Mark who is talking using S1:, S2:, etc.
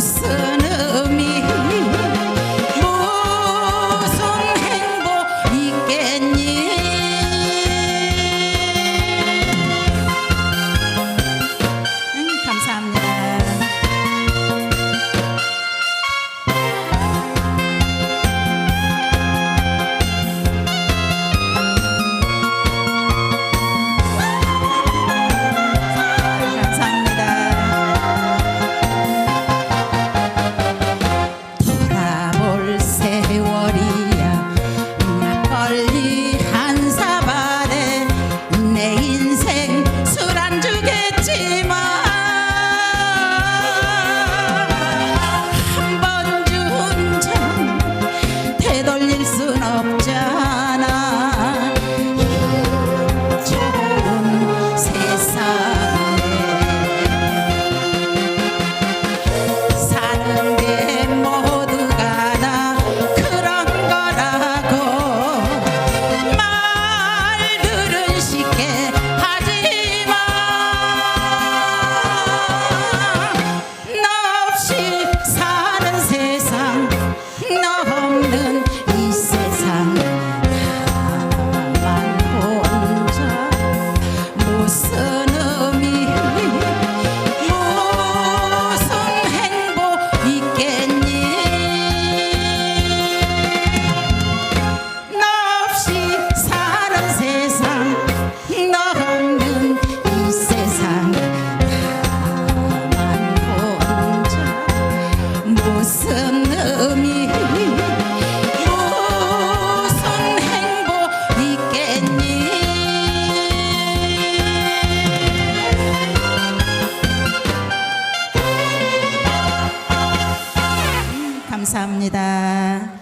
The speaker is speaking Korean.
S1: você. 없이 의미 무슨 행복 있겠니 감사합니다.